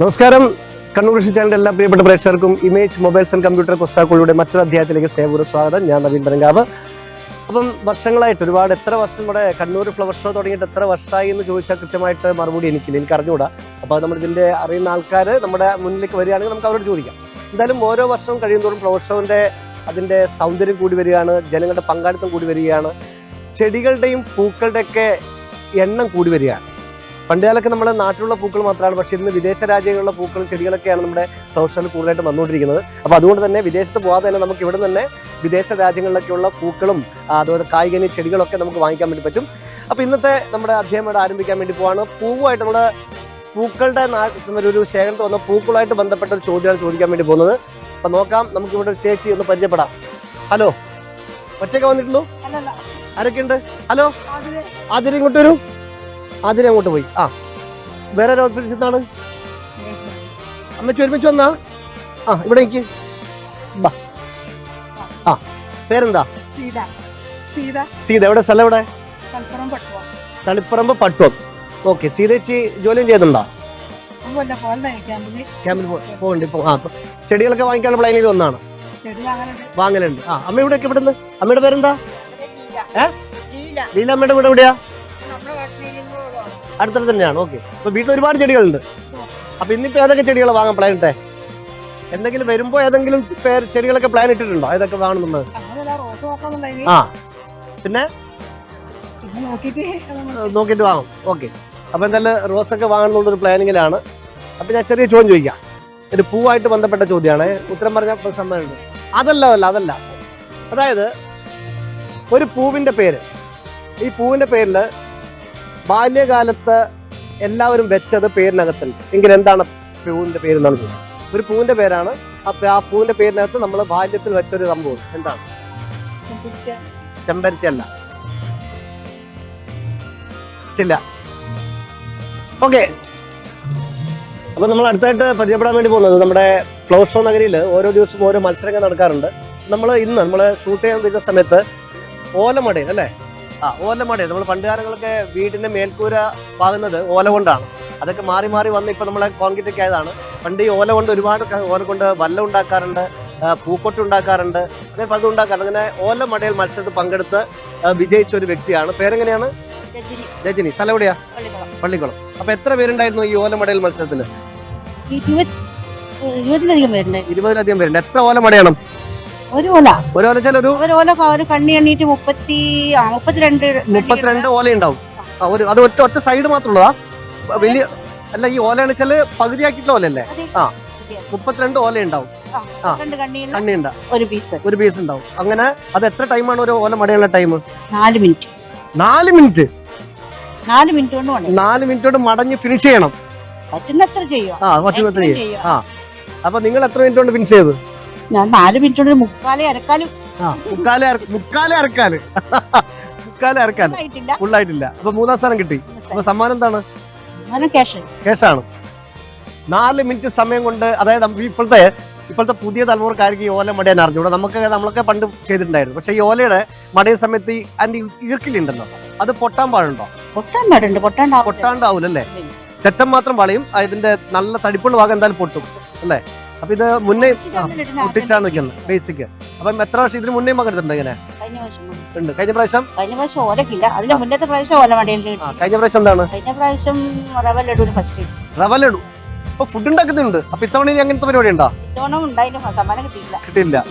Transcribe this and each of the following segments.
നമസ്കാരം. കണ്ണൂർ കൃഷി ചാനലിന്റെ എല്ലാ പ്രിയപ്പെട്ട പ്രേക്ഷകർക്കും ഇമേജ് മൊബൈൽസ് ആൻഡ് കമ്പ്യൂട്ടർ പുസ്തകങ്ങളുടെ മറ്റൊരു അധ്യായത്തിലേക്ക് സ്നേഹപൂർവ സ്വാഗതം. ഞാൻ നവീൻ പനങ്കാവ്. അപ്പം വർഷങ്ങളായിട്ട് ഒരുപാട് എത്ര വർഷം കൂടെ കണ്ണൂർ ഫ്ലവർ ഷോ തുടങ്ങിയിട്ട് എത്ര വർഷമായി എന്ന് ചോദിച്ചാൽ കൃത്യമായിട്ട് മറുപടി എനിക്കില്ല. എനിക്ക് അറിഞ്ഞുകൂടാ അപ്പോൾ നമ്മൾ ഇതിന്റെ അറിയുന്ന ആൾക്കാർ നമ്മുടെ മുന്നിലേക്ക് വരികയാണെങ്കിൽ നമുക്ക് അവരോട് ചോദിക്കാം. എന്തായാലും ഓരോ വർഷവും കഴിയുന്നതോറും ഫ്ലവർ ഷോന്റെ അതിന്റെ സൗന്ദര്യം കൂടി വരികയാണ്. ജനങ്ങളുടെ പങ്കാളിത്തം കൂടി വരികയാണ്. ചെടികളുടെയും പൂക്കളുടെയൊക്കെ എണ്ണം കൂടി വരികയാണ്. പണ്ടുകാലൊക്കെ നമ്മുടെ നാട്ടിലുള്ള പൂക്കൾ മാത്രമാണ് പക്ഷേ ഇന്ന് വിദേശ രാജ്യങ്ങളിലുള്ള പൂക്കളും ചെടികളൊക്കെയാണ് നമ്മുടെ ഷോയിൽ കൂടുതലായിട്ട് വന്നുകൊണ്ടിരിക്കുന്നത്. അപ്പോൾ അതുകൊണ്ട് തന്നെ വിദേശത്ത് പോകാതെ തന്നെ നമുക്ക് ഇവിടെ തന്നെ വിദേശ രാജ്യങ്ങളിലൊക്കെയുള്ള പൂക്കളും അതുപോലെ കായികനി ചെടികളൊക്കെ നമുക്ക് വാങ്ങിക്കാൻ വേണ്ടി പറ്റും. അപ്പോൾ ഇന്നത്തെ നമ്മുടെ അധ്യായം ഇവിടെ ആരംഭിക്കാൻ വേണ്ടി പോവാണ്. പൂവുമായിട്ട് നമ്മുടെ പൂക്കളുടെ ഒരു ശേഖരത്തിൽ വന്ന പൂക്കളുമായിട്ട് ബന്ധപ്പെട്ട ഒരു ചോദ്യമാണ് ചോദിക്കാൻ വേണ്ടി പോകുന്നത്. അപ്പോൾ നോക്കാം നമുക്ക് ഇവിടെ ഒരു ചേച്ചി ഒന്ന് പരിചയപ്പെടാം. ഹലോ ഒറ്റയ്ക്ക് വന്നിട്ടുള്ളൂ? ആരൊക്കെയുണ്ട്? ഹലോ ഇങ്ങോട്ട് വരൂ. ആതിര അങ്ങോട്ട് പോയി. ആ. വേറെ ആരോപിച്ചതാണ് അമ്മച്ചി ഒരുമിച്ച് വന്നാ? ആ ഇവിടെ എനിക്ക് ആ പേരെന്താ? സീത. എവിടെ? സ്ഥലം എവിടെ? തളിപ്പറമ്പ് പട്ടുവം. ഓക്കെ സീതച്ചി ജോലിയും ചെയ്യുന്നുണ്ടോ? ക്യാമ്പിൽ പോകുന്നുണ്ട് ആ ചെടികളൊക്കെ വാങ്ങിക്കാനുള്ള പ്ലാനിൽ ഒന്നാണ് വാങ്ങലുണ്ട്. ആ അമ്മ ഇവിടെയൊക്കെ ഇവിടുന്ന് അമ്മയുടെ പേരെന്താ? ഏ? ലീല. അമ്മയുടെ വീട് എവിടെയാ? അടുത്തടുത്ത് തന്നെയാണ്. ഓക്കെ അപ്പൊ വീട്ടിൽ ഒരുപാട് ചെടികളുണ്ട്. അപ്പൊ ഇന്നിപ്പോ ഏതൊക്കെ ചെടികൾ വാങ്ങാൻ പ്ലാൻ ഇട്ടേ? എന്തെങ്കിലും വരുമ്പോ ഏതെങ്കിലും പേര് ചെടികളൊക്കെ പ്ലാൻ ഇട്ടിട്ടുണ്ടോ? ഏതൊക്കെ വാങ്ങുന്നത് ആ. പിന്നെ? നോക്കിട്ട് നോക്കിയിട്ട് വാങ്ങും. ഓക്കെ അപ്പൊ എന്തായാലും റോസൊക്കെ വാങ്ങണമെന്നുള്ള ഒരു പ്ലാനിങ്ങിലാണ് അപ്പൊ ഞാൻ ചെറിയ ചോദ്യം ചോദിക്കാം. ഒരു പൂവായിട്ട് ബന്ധപ്പെട്ട ചോദ്യമാണ്. ഉത്തരം പറഞ്ഞ സമ്മതമുണ്ട്. അതല്ല അതല്ല അതല്ല. അതായത് ഒരു പൂവിന്റെ പേര്. ഈ പൂവിന്റെ പേരിൽ ബാല്യകാലത്ത് എല്ലാവരും വെച്ചത് പേരിനകത്തുണ്ട്. എങ്കിൽ എന്താണ് പൂവിന്റെ പേര് എന്നാണ് ചോദിച്ചത്? ഒരു പൂവിന്റെ പേരാണ്. അപ്പൊ ആ പൂവിന്റെ പേരിനകത്ത് നമ്മൾ ബാല്യത്തിൽ വെച്ചൊരു സംഭവം എന്താണ്? ചെമ്പരത്തി. ചെമ്പരത്തി അല്ല. ചില്ല. ഓക്കെ. അപ്പൊ നമ്മൾ അടുത്തായിട്ട് പരിചയപ്പെടാൻ വേണ്ടി പോകുന്നത് നമ്മുടെ ഫ്ലവർ ഷോ നഗരിയിൽ ഓരോ ദിവസവും ഓരോ മത്സരങ്ങൾ നടക്കാറുണ്ട്. നമ്മൾ ഇന്ന് നമ്മൾ ഷൂട്ട് ചെയ്യാൻ വരുന്ന സമയത്ത് ഓലമടയിൽ അല്ലേ? ആ ഓലമടയിൽ നമ്മൾ പണ്ട് കാലങ്ങളൊക്കെ വീടിന്റെ മേൽക്കൂര പാകുന്നത് ഓല കൊണ്ടാണ്. അതൊക്കെ മാറി മാറി വന്ന് ഇപ്പൊ നമ്മളെ കോൺക്രീറ്റ് ഒക്കെ ആയതാണ്. പണ്ട് ഈ ഓല കൊണ്ട് ഒരുപാട് ഓല കൊണ്ട് വല്ല ഉണ്ടാക്കാറുണ്ട് പൂക്കൊട്ട് ഉണ്ടാക്കാറുണ്ട്. അങ്ങനെ പലതും ഉണ്ടാക്കാറുണ്ട്. അങ്ങനെ ഓല മടയിൽ മത്സരത്തിൽ പങ്കെടുത്ത് വിജയിച്ച ഒരു വ്യക്തിയാണ്. പേരെങ്ങനെയാണ്? രജനി. സ്ഥലം എവിടെയാ? പള്ളിക്കുളം. അപ്പൊ എത്ര പേരുണ്ടായിരുന്നു ഈ ഓലമടയിൽ മത്സരത്തിൽ ഇരുപത് ഇരുപതിലധികം പേരുണ്ട് ഇരുപതിലധികം പേരുണ്ട്. എത്ര ഓലമടയാണ് ഒരു ഓല. ഒരു ഓലച്ചാൽ ഒരു ഒരു ഓല ഒരു കണ്ണി എണ്ണീറ്റ് മുപ്പത്തി ആ മുപ്പത്തിരണ്ട് മുപ്പത്തിരണ്ട് ഓല ഉണ്ടാവും. ആ, ഒരു അത് ഒറ്റ ഒറ്റ സൈഡ് മാത്രമുള്ളതാ? വലിയ അല്ല ഈ ഓലയാണ് വെച്ചാൽ പകുതിയാക്കിയിട്ടുള്ള ഓലല്ലേ അതെ. ആ മുപ്പത്തിരണ്ട് ഓല ഉണ്ടാവും. ആ. രണ്ട് കണ്ണിയുള്ള കണ്ണിയുണ്ട ഒരു പീസ് ഒരു പീസ് ഉണ്ടാവും. അങ്ങനെ അത് എത്ര ടൈമാണ് ഒരു ഓല മടയുള്ള ടൈം നാല് മിനിറ്റ് നാല് മിനിറ്റ് നാല് മിനിറ്റ് കൊണ്ട് വേണം നാല് മിനിറ്റ് കൊണ്ട് മടഞ്ഞ് ഫിനിഷ് ചെയ്യണം. പറ്റുന്നത്ര ചെയ്യുക. ആ Maximum ചെയ്യുക. ആ അപ്പൊ നിങ്ങൾ എത്ര മിനിറ്റ് കൊണ്ട് ഫിനിഷ് ചെയ്ത്? ഞാൻ നാല് മിനിറ്റ് മുക്കാലേ അരക്കാലും മുക്കാലേ മുക്കാലെ അരക്കാൽ. മുക്കാലേ അരക്കാൽ. ഫുള്ളായിട്ടില്ല. അപ്പൊ മൂന്നാം സ്ഥാനം കിട്ടി. അപ്പൊ സമ്മാനം എന്താണ്? കേസാണ് നാല് മിനിറ്റ് സമയം കൊണ്ട് അതായത് ഇപ്പോഴത്തെ ഇപ്പോഴത്തെ പുതിയ തലമുറക്കാർക്ക് ഈ ഓല മടയാൻ അറിഞ്ഞൂടെ. നമുക്ക് നമ്മളൊക്കെ പണ്ട് ചെയ്തിട്ടുണ്ടായിരുന്നു. പക്ഷെ ഈ ഓലയുടെ മടയ സമയത്ത് ഈ അതിന്റെ ഈർക്കിലുണ്ടല്ലോ അത് പൊട്ടാൻ പാടുണ്ടോ? പൊട്ടാൻ പാടുണ്ട്. പൊട്ടാണ്ടാവും പൊട്ടാണ്ടാവൂലല്ലേ? തെറ്റം മാത്രം വളയും അതിന്റെ നല്ല തടിപ്പുള്ള ഭാഗം എന്തായാലും പൊട്ടും. അല്ലേ? അപ്പൊ ഇത് മുന്നേ ഒട്ടിച്ചാണ് നിൽക്കുന്നത് ബേസിക് അപ്പം എത്ര വർഷം ഇതിന് മുന്നേ മകെടുത്തിട്ടുണ്ട് ഇങ്ങനെ? ഉണ്ട്. കഴിഞ്ഞ പ്രാവശ്യം? കഴിഞ്ഞ പ്രാവശ്യം ഓലക്കില്ല അതിന്റെ മുന്നത്തെ പ്രാവശ്യം ഓല മടയിൽ കഴിഞ്ഞ പ്രാവശ്യം എന്താണ്? കഴിഞ്ഞ പ്രാവശ്യം റവ ലഡുവിന് ഫസ്റ്റ് റവ ലഡു. അപ്പൊ ഫുഡ് ഉണ്ടാക്കുന്നുണ്ട് അപ്പൊ ഇത്തവണ ഇനി അങ്ങനത്തെ പരിപാടി ഉണ്ടോ? ഇത്തവണ ഉണ്ടായില്ല. സമ്മാനം കിട്ടിയില്ല. കിട്ടില്ല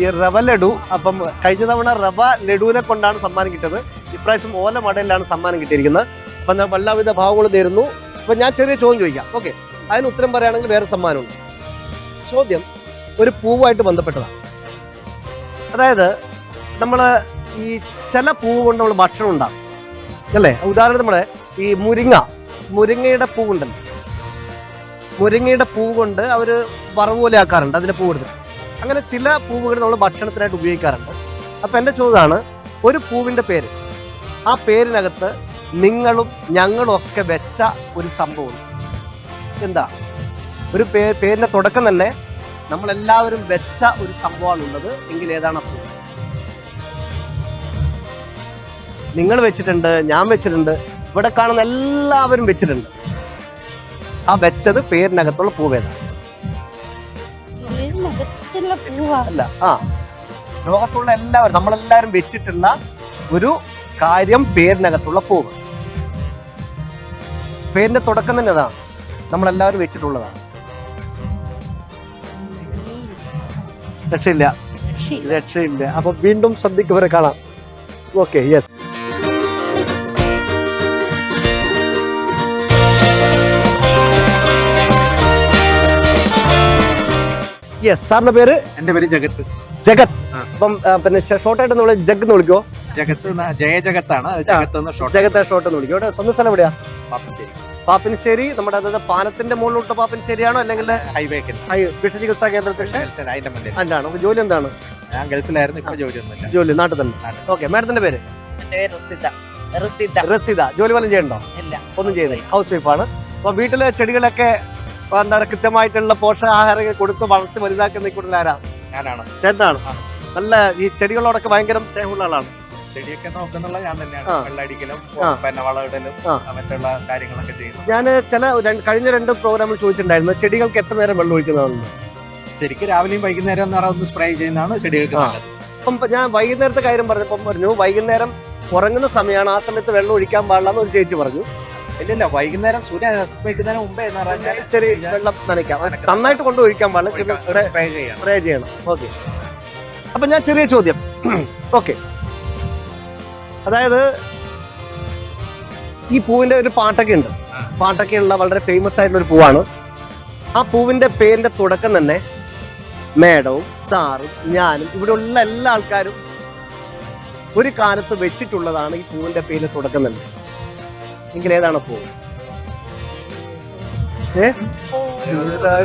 ഈ റവ ലഡു അപ്പം കഴിഞ്ഞ തവണ റവ ലഡുവിനെ കൊണ്ടാണ് സമ്മാനം കിട്ടിയത്. ഇപ്രാവശ്യം ഓല മടലിലാണ് സമ്മാനം കിട്ടിയിരിക്കുന്നത്. അപ്പം ഞാൻ എല്ലാവിധ ഭാവങ്ങളും തരുന്നു അപ്പൊ ഞാൻ ചെറിയ ചോദ്യം ചോദിക്കാം. ഓക്കെ അതിന് ഉത്തരം പറയുകയാണെങ്കിൽ വേറെ സമ്മാനമുണ്ട്. ചോദ്യം ഒരു പൂവുമായിട്ട് ബന്ധപ്പെട്ടതാണ്. അതായത് നമ്മൾ ഈ ചില പൂവ് കൊണ്ട് നമ്മൾ ഭക്ഷണം ഉണ്ടാകും അല്ലേ? ഉദാഹരണത്തിന് നമ്മുടെ ഈ മുരിങ്ങ മുരിങ്ങയുടെ പൂവുണ്ടല്ലോ മുരിങ്ങയുടെ പൂവ് കൊണ്ട് അവർ വറവ് പോലെ ആക്കാറുണ്ട് അതിന്റെ പൂവ് എടുത്തിട്ട്. അങ്ങനെ ചില പൂവുകൾ നമ്മൾ ഭക്ഷണത്തിനായിട്ട് ഉപയോഗിക്കാറുണ്ട്. അപ്പം എന്റെ ചോദ്യമാണ് ഒരു പൂവിന്റെ പേര് ആ പേരിനകത്ത് നിങ്ങളും ഞങ്ങളും ഒക്കെ വെച്ച ഒരു സംഭവം എന്താ? ഒരു പേ പേരിന്റെ തുടക്കം തന്നെ നമ്മളെല്ലാവരും വെച്ച ഒരു സംഭവമാണ് ഉള്ളത് എങ്കിൽ ഏതാണ് അപ്പൂ നിങ്ങൾ വെച്ചിട്ടുണ്ട് ഞാൻ വെച്ചിട്ടുണ്ട് ഇവിടെ കാണുന്ന എല്ലാവരും വെച്ചിട്ടുണ്ട്. ആ വെച്ചത് പേരിനകത്തുള്ള പൂവേതാണ് അല്ല ആ. ലോകത്തുള്ള എല്ലാവരും നമ്മളെല്ലാവരും വെച്ചിട്ടുള്ള ഒരു കാര്യം പേരിനകത്തുള്ള പൂവ്. പേരിന്റെ തുടക്കം തന്നെ അതാണ്. നമ്മളെല്ലാവരും വെച്ചിട്ടുള്ളതാണ്. രക്ഷയില്ല. രക്ഷയില്ല. അപ്പൊ വീണ്ടും ശ്രദ്ധിക്കുവരെ കാണാം. ഓക്കെ യെസ് യെസ് സാറിന്റെ പേര്? എന്റെ പേര് ജഗത്ത്. ജഗത്. അപ്പം പിന്നെ ഷോർട്ടായിട്ട് നമ്മൾ ജഗ് എന്ന് വിളിക്കോ ജഗത്ത് ന- ജയ ജഗത്താണ്. ജഗത്ത് ഷോർട്ട് ജഗത്ത് ഷോർട്ട് എന്ന് വിളിക്കോ സ്വന്തം സ്ഥലം എവിടെയാ? പാപ്പിനിശ്ശേരി നമ്മുടെ അതായത് പാലത്തിന്റെ മുകളിലോട്ട് പാപ്പിൻശ്ശേരിയാണോ അല്ലെങ്കിൽ ഹൈവേക്ക് വിഷ ചികിത്സാ കേന്ദ്രത്തിൽ അല്ലാണ് ജോലി എന്താണ്? ഞാൻ ഗൾഫിലായിരുന്നു ഇപ്പൊ ജോലിയൊന്നുമില്ല. ജോലി നാട്ടിൽ തന്നെ. ഓക്കെ മാഡത്തിന്റെ പേര്? റസിദ. ജോലി വല്ലതും ചെയ്യണ്ടോ? ഒന്നും ചെയ്യുന്നില്ല ഹൗസ് വൈഫാണ് അപ്പൊ വീട്ടിലെ ചെടികളൊക്കെ എന്താ പറയുക കൃത്യമായിട്ടുള്ള പോഷകാഹാരങ്ങൾ കൊടുത്ത് വളർത്തി വലുതാക്കുന്ന കൂടുതൽ ആരാ? ഞാനാണ്. ചേട്ടനാണ്. നല്ല ഈ ചെടികളോടൊക്കെ ഭയങ്കര സ്നേഹമുള്ള ആളാണ്. ചെടിയൊക്കെ നോക്കുന്നുള്ള ഞാൻ തന്നെയാണ്. വെള്ളടിക്കലും. പിന്നെ വളമിടലും. മറ്റുള്ള കാര്യങ്ങളൊക്കെ ചെയ്യുന്നത് ഞാൻ ചില കഴിഞ്ഞ രണ്ട് പ്രോഗ്രാമിൽ ചോദിച്ചിട്ടുണ്ടായിരുന്നു ചെടികൾക്ക് എത്ര നേരം വെള്ളം ഒഴിക്കുന്നതാണ് ശരിക്കും രാവിലെയും വൈകുന്നേരം എന്ന് പറയുന്നത് സ്പ്രേ ചെയ്യുന്നതാണ് ചെടികൾക്ക് നല്ലത്. അപ്പം ഞാൻ വൈകുന്നേരത്തെ കാര്യം പറഞ്ഞപ്പം പറഞ്ഞു വൈകുന്നേരം ഉറങ്ങുന്ന സമയമാണ് ആ സമയത്ത് വെള്ളം ഒഴിക്കാൻ പാടില്ല എന്ന് ഒരു ചേച്ചി പറഞ്ഞു. ഇല്ലില്ല വൈകുന്നേരം സൂര്യൻ അസ്തമിക്കുന്നതിന് മുമ്പേ എന്ന് പറഞ്ഞാൽ ചെറിയ വെള്ളം നനയ്ക്കാം. നന്നായിട്ട് കൊണ്ട് ഒഴിക്കാൻ പാടില്ല സ്പ്രേ ചെയ്യണം. ഓക്കെ അപ്പൊ ഞാൻ ചെറിയ ചോദ്യം. ഓക്കെ അതായത് ഈ പൂവിന്റെ ഒരു പാട്ടൊക്കെ ഉണ്ട്. ആ. പാട്ടൊക്കെ ഉള്ള വളരെ ഫേമസ് ആയിട്ടുള്ള ഒരു പൂവാണ്. ആ പൂവിന്റെ പേരിന്റെ തുടക്കം തന്നെ മേഡവും സാറും ഞാനും ഇവിടെ ഉള്ള എല്ലാ ആൾക്കാരും ഒരു കാലത്ത് വെച്ചിട്ടുള്ളതാണ് ഈ പൂവിന്റെ പേരിന്റെ തുടക്കം തന്നെ. എങ്കിൽ ഏതാണ് പൂവ്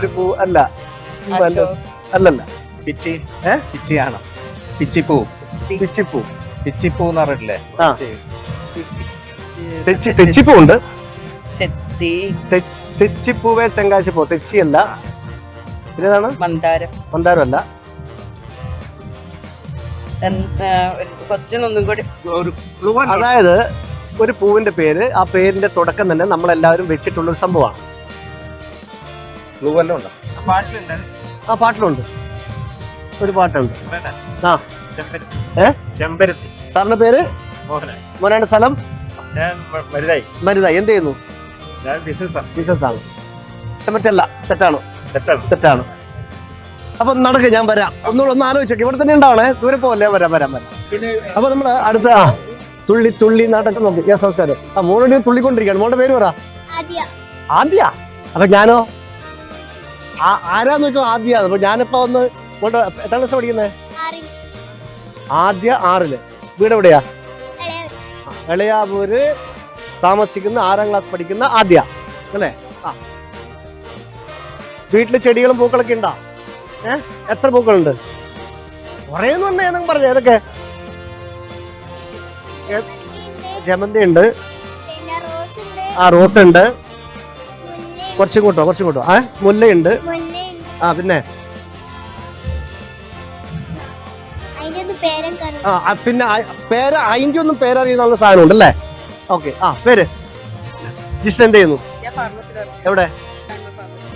പൂ അല്ല. അല്ലല്ല. പിച്ചി. ഏ? പിച്ചിയാണ്? പിച്ചിപ്പൂ. പിച്ചിപ്പൂ. പിച്ചിപ്പൂ എന്ന് പറഞ്ഞിട്ടില്ലേ? ആ. തെച്ചി തെച്ചിപ്പൂ ഉണ്ട് ചെത്തി തെച്ചിപ്പൂവേ തെങ്കാശിപ്പൂ. തെച്ചിയല്ല. ഇതേതാണ് മന്ദാരം. മന്ദാരമല്ല. ക്വസ്റ്റ്യൻ ഒന്നും കൂടി. ഒരു ക്ലൂ അതായത് ഒരു പൂവിന്റെ പേര് ആ പേരിന്റെ തുടക്കം തന്നെ നമ്മളെല്ലാവരും വെച്ചിട്ടുള്ള ഒരു സംഭവമാണ്. ക്ലൂ വല്ലതും ഉണ്ടോ? ആ പാട്ടിലുണ്ട്. ഒരു പാട്ടുണ്ട്. ആ. ചെമ്പരത്തി. ഏ? ചെമ്പരത്തി. സാറിന്റെ പേര്? മോനാണ്ട് മോനാണ് സ്ഥലം? മരുതായി എന്ത് ചെയ്യുന്നു? ഞാൻ ബിസിനസ്സാണ്. ബിസിനസ് ആണ് മറ്റല്ല തെറ്റാണ്. തെറ്റാണ്. അപ്പൊ നടക്ക് ഞാൻ വരാം. ഒന്നുകൂടെ ഒന്ന് ആലോചിച്ചോക്കെ. ഇവിടെ തന്നെ ഉണ്ടാവണേ? ദൂരെ പോവല്ലേ? വരാം വരാം വരാം. അപ്പൊ നമ്മൾ അടുത്ത ആ തുള്ളി തുള്ളി നാട്ടൊക്കെ നോക്കി യെസ് നമസ്കാരം. ആ മോളുടെ തുള്ളിക്കൊണ്ടിരിക്കുകയാണ്. മോളുടെ പേര് പറ. ആദ്യ. അപ്പൊ ഞാനോ? ആ- ആരാന്ന് വെച്ചോ ആദ്യ. അപ്പൊ ഞാനിപ്പോ ഒന്ന് മോളുടെ എത്ര ക്ലാസ് പഠിക്കുന്നത് ആദ്യ ആറിൽ. വീട് എവിടെയാ എളയാവൂര് താമസിക്കുന്ന ആറാം ക്ലാസ് പഠിക്കുന്ന ആദ്യ. അല്ലേ? ആ. വീട്ടിൽ ചെടികളും പൂക്കളൊക്കെ ഉണ്ടോ? ഏ? എത്ര പൂക്കളുണ്ട്? കുറേന്ന് പറഞ്ഞ ഏതെങ്കിലും പറഞ്ഞു. ഏതൊക്കെ? ജമന്തി ഉണ്ട്. ആ റോസ് ഉണ്ട്. കുറച്ചും കൂട്ടോ കുറച്ചും കൂട്ടോ. ആ മുല്ലയുണ്ട്. ആ പിന്നെ? പിന്നെ പേര് അതിന്റെ ഒന്നും പേരറിയുന്ന സാധനം ഉണ്ട് അല്ലേ ഓക്കെ ആ പേര്. ജിഷ്ണ എന്ത് ചെയ്യുന്നു? എവിടെ?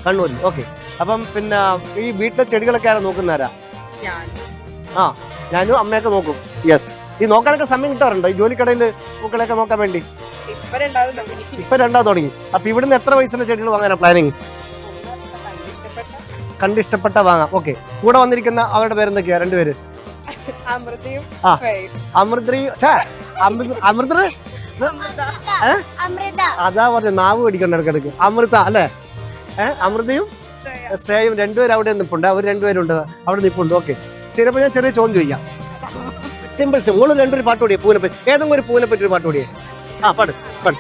കണ്ണൂരിൽ. ഓക്കെ. അപ്പം പിന്നെ ഈ വീട്ടിലെ ചെടികളൊക്കെ ആരാ നോക്കുന്നാരാ ആ ഞാനും അമ്മയൊക്കെ നോക്കും. യെസ് ഈ നോക്കാനൊക്കെ സമയം കിട്ടാറുണ്ടോ? ഈ ജോലിക്കടയിൽ പൂക്കളെയൊക്കെ നോക്കാൻ വേണ്ടി? ഇപ്പൊ രണ്ടാ തുടങ്ങി. അപ്പൊ ഇവിടുന്ന് എത്ര വയസ്സിന്റെ ചെടികൾ വാങ്ങാനാ പ്ലാനിങ് കണ്ടിഷ്ടപ്പെട്ട വാങ്ങാം. ഓക്കെ. കൂടെ വന്നിരിക്കുന്ന അവരുടെ പേരെന്തൊക്കെയാ? രണ്ടുപേര്. അമൃതയും അമൃത അതാ പറഞ്ഞു നാവ് പിടിക്കണ്ട ഇടക്കിടക്ക്. അമൃത അല്ലേ? ഏഹ് അമൃതയും ശ്രേയും. ശ്രേയയും രണ്ടുപേരും അവിടെ നിൽപ്പുണ്ട് അവർ രണ്ടുപേരും ഉണ്ട് അവിടെ നിൽപ്പുണ്ട് ഓക്കെ. ശരി അപ്പൊ ഞാൻ ചെറിയ ചോദ്യം ചോദിക്കാം. Simple simple. ഓൾ രണ്ടൊരു പാട്ട് പാടിയേ പൂവിനെ പറ്റി. ഏതെങ്കിലും ഒരു പൂവിനെ പറ്റി ഒരു പാട്ട് പാടിയേ? ആ പാട് പാട്.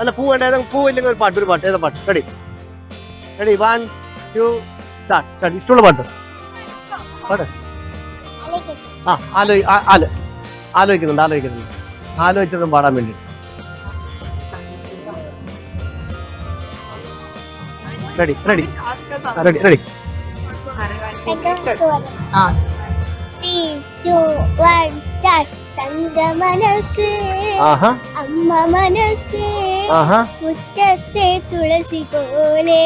അല്ല പൂ വേണ്ട. ഏതെങ്കിലും പൂ ഇല്ലെങ്കിൽ ഒരു പാട്ട് ഒരു പാട്ട്. ഏതാ പാട്ട്? Ready. Ready. One two start. Start ഇഷ്ടമുള്ള പാട്ട്. പാട്. അലക്കട്ടെ ആ ആലോ ആലോചിക്കുന്നുണ്ട് ആലോചിക്കുന്നുണ്ട്. ആലോചിച്ചിട്ടും പാടാൻ വേണ്ടി. Ready ready ready ready start തങ്ക മനസ്സ് അമ്മ മനസ്സ് മുറ്റത്തെ തുളസി പോലെ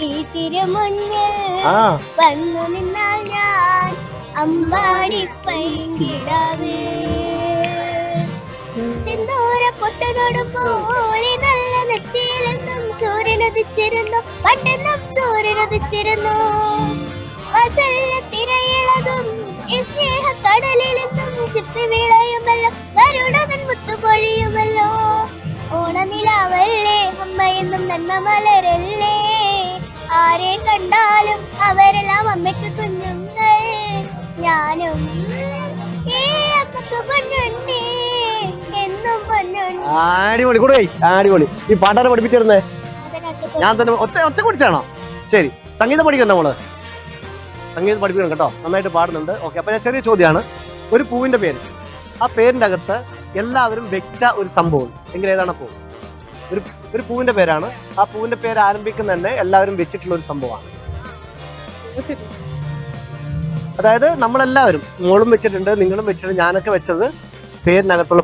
ഈ തിരുമുന്നിൽ ആ. വന്നു നിന്നാൽ ഞാൻ അമ്പാടി പൈങ്കിടാവ്. സിന്ദൂര പൊട്ടു നല്ല ഈ സൂര്യൻ നെറ്റിയിലെന്നും പട്ടെന്നും പണ്ടെന്നും സൂര്യനുദിച്ചിരുന്നു വാത്സല്യ തിരയിളതും ഈ സ്നേഹ കടലിലെന്നും ചിപ്പി വിളയുമല്ലോ കരുണവൻ മുത്തുപൊഴിയുമല്ലോ. ഓണനിലാവല്ലേ അമ്മയെന്നും നന്മ മലരല്ലേ ആരെ കണ്ടാലും അവരെല്ലാം അമ്മയ്ക്ക് ഞാനും. ഏ അമ്മയ്ക്ക് പൊന്നുണ്ണി. എന്നും പൊന്നുണ്ണി. അടിപൊളി കൂടെ അടിപൊളി. ഈ പാട്ടാരെ പഠിപ്പിച്ചിരുന്നേ? ഞാൻ തന്നെ ഒറ്റ ഒറ്റ പഠിച്ചാണോ? ശരി. സംഗീതം പഠിക്കണ്ട നമ്മൾ സംഗീതം പഠിപ്പിക്കണം കേട്ടോ. നന്നായിട്ട് പാടുന്നുണ്ട്. ഓക്കെ അപ്പൊ ഞാൻ ചെറിയ ചോദ്യമാണ്. ഒരു പൂവിന്റെ പേര്. ആ പേരിന്റെ അകത്ത് എല്ലാവരും വെച്ച ഒരു സംഭവം. എങ്കിൽ ഏതാണ് പൂ ഒരു ഒരു പൂവിന്റെ പേരാണ്. ആ പൂവിന്റെ പേര് ആരംഭിക്കുന്ന തന്നെ എല്ലാവരും വെച്ചിട്ടുള്ള ഒരു സംഭവമാണ്. അതായത് നമ്മളെല്ലാവരും മോളും വെച്ചിട്ടുണ്ട് നിങ്ങളും വെച്ചിട്ടുണ്ട് ഞാനൊക്കെ വെച്ചത് പേരിനകത്തുള്ള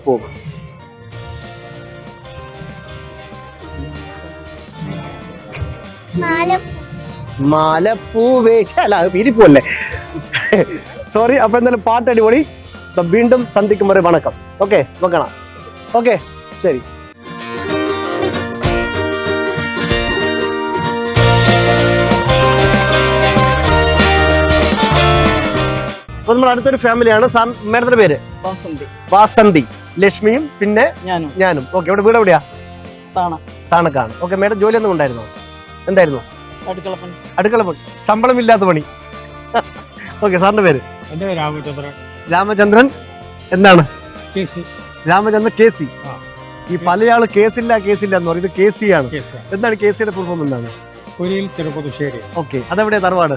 മാല മാലപ്പൂവേ. അല്ല അത് സോറി അപ്പൊ എന്തായാലും പാട്ട് അടിപൊളി. വീണ്ടും സന്ധിക്കും വരെ വണക്കം. ഓക്കെ നോക്കണം ഓക്കെ ശരി. നമ്മുടെ അടുത്തൊരു ഫാമിലിയാണ്. സാർ മേഡത്തിന്റെ പേര്? വാസന്തി. വാസന്തി. ലക്ഷ്മിയും പിന്നെ ഞാനും. ഞാനും. ഓക്കെ ഇവിടെ വീട് എവിടെയാ? താണ. താണക്കാണ്. ഓക്കെ മേഡം ജോലി ഒന്നും ഉണ്ടായിരുന്നോ? എന്തായിരുന്നു? അടുക്കളപ്പണി. അടുക്കള പണി. ശമ്പളമില്ലാത്ത പണി. ഓക്കെ സാറിന്റെ പേര്? രാമചന്ദ്രൻ. രാമചന്ദ്രൻ. എന്താണ്? രാമചന്ദ്രൻ കെ സി ഈ പലയാൾ കേസില്ല കേസില്ല എന്ന് പറയും. ഇത് കെ സി ആണ് എന്താണ് കെ സിയുടെ ഫുൾ ഫോം എന്താണ്? കുരിയിൽ ചെറുപ്പുതുശ്ശേരി ഓക്കെ. അതെവിടെ തറവാട്?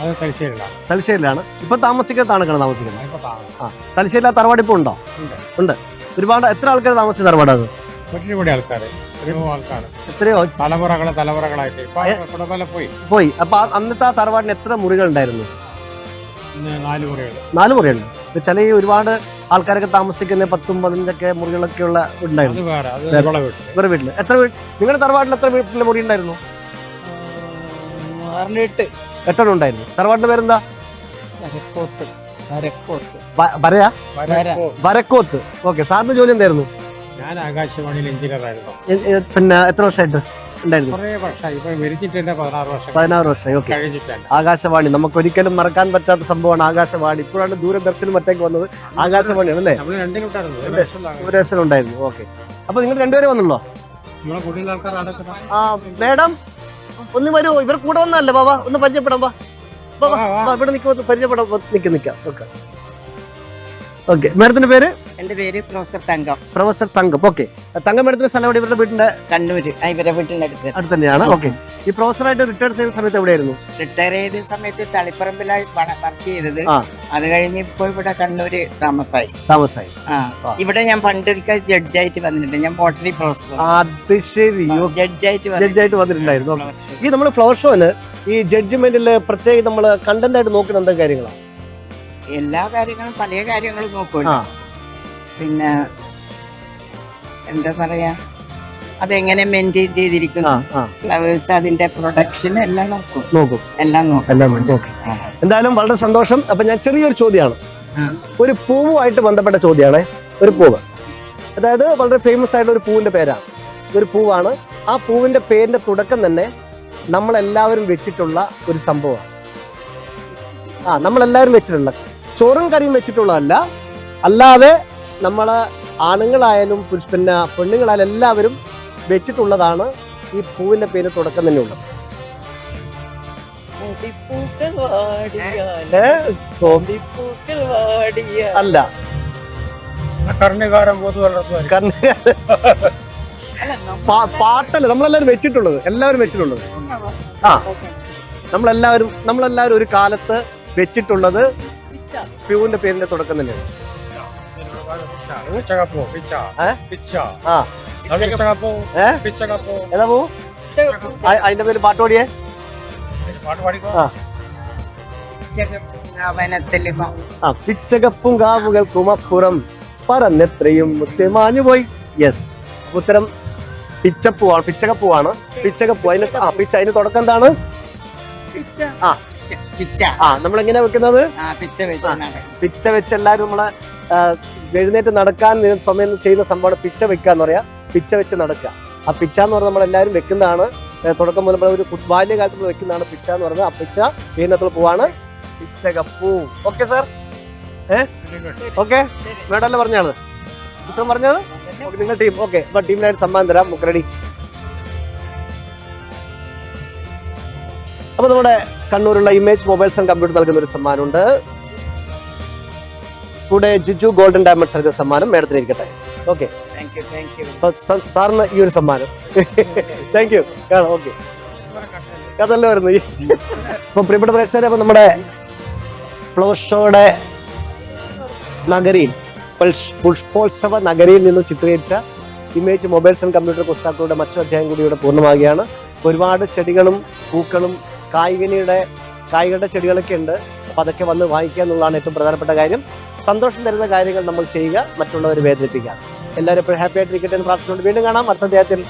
അത് തലശ്ശേരിയിലാണ്. തലശ്ശേരിയിലാണ്. ഇപ്പൊ താമസിക്കുന്നത് താണക്കാണ് താമസിക്കുന്നത്? ഇപ്പോൾ താമസം. തലശ്ശേരിയിൽ ആ തറവാട് ഇപ്പൊ ഉണ്ടോ? ഉണ്ട്. ഉണ്ട്. ഒരുപാട് എത്ര ആൾക്കാർ താമസിച്ച തറവാട് അത്? ഒരുപാട് ആൾക്കാർ എത്രയോ ആൾക്കാർ എത്രയോ? തലമുറകൾ തലമുറകളായിട്ട്. ഇപ്പൊ ഏ? പോയി. പോയി. അപ്പൊ അന്നത്തെ ആ തറവാടിന് എത്ര മുറികൾ ഉണ്ടായിരുന്നു? നാല് മുറികൾ നാല് ഇപ്പൊ ചില ഈ ഒരുപാട് ആൾക്കാരൊക്കെ താമസിക്കുന്ന പത്തും പതിനഞ്ചൊക്കെ മുറികളൊക്കെ ഉള്ള ഉണ്ടായിരുന്നു. വേറെ. വീട്ടിൽ. എത്ര വീട് നിങ്ങളുടെ തറവാട്ടിൽ എത്ര വീട്ടിലെ മുറി ഉണ്ടായിരുന്നു? പറഞ്ഞിട്ട്. എട്ടെണ്ണം ഉണ്ടായിരുന്നു. തറവാട്ടിന്റെ പേരെന്താ? വരക്കോത്ത്. വരക്കോത്ത്. വരയാ? വരക്കോ. വരക്കോത്ത്. ഓക്കെ സാറിന്റെ ജോലി എന്തായിരുന്നു? ഞാൻ ആകാശവാണിയിൽ എഞ്ചിനീയർ ആയിരുന്നു. പിന്നെ എത്ര വർഷമായിട്ട് പതിനാറ് വർഷം ഓക്കെ. ആകാശവാണി. നമുക്ക് ഒരിക്കലും മറക്കാൻ പറ്റാത്ത സംഭവമാണ് ആകാശവാണി. ഇപ്പോഴാണ് ദൂരദർശനും മറ്റേക്ക് വന്നത്. ആകാശവാണിയാണ് അല്ലേ? ഒരു വർഷം ഉണ്ടായിരുന്നു. ഓക്കെ. അപ്പൊ നിങ്ങൾ രണ്ടുപേരും വന്നല്ലോ ആ മേഡം? ഒന്ന് വരുമോ ഇവർ കൂടെ വന്നല്ലേ ബാബാ ഒന്ന് പരിചയപ്പെടാം ബാ ബാബാ ഇവിടെ നിൽക്കുമ്പോൾ പരിചയപ്പെടാം നിൽക്കാം നിൽക്കാം ഓക്കെ. ഓക്കെ മാഡത്തിന്റെ പേര്? എന്റെ പേര് professor Thankam. Professor Thankam. Okay Thankam മാഡത്തിന്റെ സ്ഥലം എവിടെ? ഇവരുടെ വീടിന്റെ കണ്ണൂര്. ആ, ഇവരെ വീട്ടിന്റെ അടുത്ത്. അടുത്ത് തന്നെയാണ് ഓക്കെ ഈ പ്രൊഫസറായിട്ട് റിട്ടയർ ചെയ്യുന്ന സമയത്ത് എവിടെയായിരുന്നു? റിട്ടയർ ചെയ്ത സമയത്ത് തളിപ്പറമ്പിലായി വർക്ക് ചെയ്തത്. ആ. അത് കഴിഞ്ഞ് ഇപ്പൊ ഇവിടെ കണ്ണൂര് താമസായി. താമസായി. ആ. ആ. ഇവിടെ ഞാൻ പണ്ടൊരിക്കൽ ജഡ്ജായിട്ട് വന്നിട്ടുണ്ട്. ഞാൻ ബോട്ടണി പ്രൊഫസർ അത് ശരി. ജഡ്ജായിട്ട് ജഡ്ജായിട്ട് വന്നിട്ടുണ്ടായിരുന്നു. ഈ നമ്മൾ ഫ്ലവർ ഷോന് ഈ ജഡ്ജ്മെന്റിൽ പ്രത്യേകം നമ്മൾ കണ്ടന്റ് ആയിട്ട് നോക്കുന്ന എന്താ കാര്യങ്ങളാണ് എല്ലാ കാര്യങ്ങളും പല കാര്യങ്ങളും നോക്കുമല്ലോ. പിന്നെ എന്താ പറയാ? അതെങ്ങനെ മെയിന്റെയിൻ ചെയ്തിരിക്കുന്നു? ഫ്ലവേഴ്സ് അതിന്റെ പ്രൊഡക്ഷൻ എല്ലാം നോക്കും. നോക്കും. എല്ലാം നോക്കും. എല്ലാം നോക്കും. എന്തായാലും വളരെ സന്തോഷം. അപ്പൊ ഞാൻ ചെറിയൊരു ചോദ്യമാണ്. ഒരു പൂവുമായിട്ട് ബന്ധപ്പെട്ട ചോദ്യമാണ്. ഒരു പൂവ്. അതായത് വളരെ ഫേമസ് ആയിട്ടുള്ള ഒരു പൂവിന്റെ പേരാണ്. ഒരു പൂവാണ്. ആ പൂവിന്റെ പേരിന്റെ തുടക്കം തന്നെ നമ്മളെല്ലാവരും വെച്ചിട്ടുള്ള ഒരു സംഭവമാണ്. ആ നമ്മളെല്ലാവരും വെച്ചിട്ടുള്ള ചോറും കറിയും വെച്ചിട്ടുള്ളതല്ല. അല്ലാതെ നമ്മൾ ആണുങ്ങളായാലും പിന്നെ പെണ്ണുങ്ങളായാലും എല്ലാവരും വെച്ചിട്ടുള്ളതാണ് ഈ പൂവിന്റെ പേര് തുടക്കം തന്നെ ഉള്ളത് അല്ല. കർണികാരം പാട്ടല്ല നമ്മളെല്ലാവരും വെച്ചിട്ടുള്ളത്. എല്ലാവരും വെച്ചിട്ടുള്ളത്. ആ. നമ്മളെല്ലാവരും നമ്മളെല്ലാവരും ഒരു കാലത്ത് വെച്ചിട്ടുള്ളത് പ്യൂവിന്റെ പേരിന്റെ തുടക്കം തന്നെയാണ്. ഏതാ പൂ? അതിന്റെ പേര് പാട്ടോടിയേ പാട്ട് പാടിക്കോ? ആ. പിച്ചകപ്പും കാവുകൾക്കും അപ്പുറം പറന്നെത്രയും മുത്യമാഞ്ഞു പോയി. യെസ്. ഉത്തരം പിച്ചപ്പൂവാണ് പിച്ചകപ്പൂവാണ്. പിച്ചകപ്പൂ അതിന് ആ പിച്ച അതിന് തുടക്കം എന്താണ്? ആ ആ നമ്മൾ എങ്ങനെ വെക്കുന്നത് പിച്ച വെച്ച് എല്ലാവരും നമ്മളെ എഴുന്നേറ്റ് നടക്കാൻ സമയം ചെയ്യുന്ന സംഭവമാണ് പിച്ച വെക്കുക എന്ന് പറയാ. പിച്ച വെച്ച് നടക്കുക. ആ പിച്ച എന്ന് പറഞ്ഞാൽ നമ്മൾ എല്ലാവരും വെക്കുന്നതാണ് തുടക്കം മുതൽ നമ്മൾ ഒരു കു- ബാല്യകാലത്ത് നമ്മൾ വെക്കുന്നതാണ് പിച്ച എന്ന് പറയുന്നത്. ആ പിച്ച വീനത്തിൽ പോവാണ്. പിച്ച പിച്ചകപ്പൂ ഓക്കെ സാർ? ഓക്കെ? അല്ല പറഞ്ഞാണ് ഉത്തരം പറഞ്ഞത്? നിങ്ങൾ ടീം. ഓക്കെ അപ്പൊ ടീമിനായിട്ട് സമ്മാനം തരാം. റെഡി. അപ്പൊ നമ്മുടെ കണ്ണൂരുള്ള ഇമേജ് മൊബൈൽസ് ആൻഡ് കമ്പ്യൂട്ടർ നൽകുന്ന ഒരു സമ്മാനമുണ്ട്. കൂടെ ജിജു ഗോൾഡൻ ഡയമണ്ട്സ് നൽകുന്ന സമ്മാനം മേഡത്തിന് ഇരിക്കട്ടെ. ഓക്കെ സാറിന് ഈ ഒരു സമ്മാനം. താങ്ക് യു കാണാം ഓക്കെ അതല്ല വരുന്നു അപ്പൊ പ്രിയപ്പെട്ട പ്രേക്ഷകരെ അപ്പൊ നമ്മുടെ ഫ്ലവർ ഷോയുടെ നഗരിയിൽ പുഷ്പോത്സവ നഗരിയിൽ നിന്നും ചിത്രീകരിച്ച ഇമേജ് മൊബൈൽസ് ആൻഡ് കമ്പ്യൂട്ടർ പുസ്തകങ്ങളുടെ മറ്റൊരു അധ്യായം കൂടി ഇവിടെ പൂർണമാകുകയാണ് ഒരുപാട് ചെടികളും പൂക്കളും കായികനിയുടെ കായികളുടെ ചെടികളൊക്കെ ഉണ്ട്. അപ്പം അതൊക്കെ വന്ന് വാങ്ങിക്കുക എന്നുള്ളതാണ് ഏറ്റവും പ്രധാനപ്പെട്ട കാര്യം. സന്തോഷം തരുന്ന കാര്യങ്ങൾ നമ്മൾ ചെയ്യുക മറ്റുള്ളവരെ വേദനിപ്പിക്കുക. എല്ലാവരും എപ്പോഴും ഹാപ്പി ആയിട്ടിരിക്കട്ടെ എന്ന് പ്രാർത്ഥിച്ചുകൊണ്ട് വീണ്ടും കാണാം. അടുത്ത അധ്യായത്തിൽ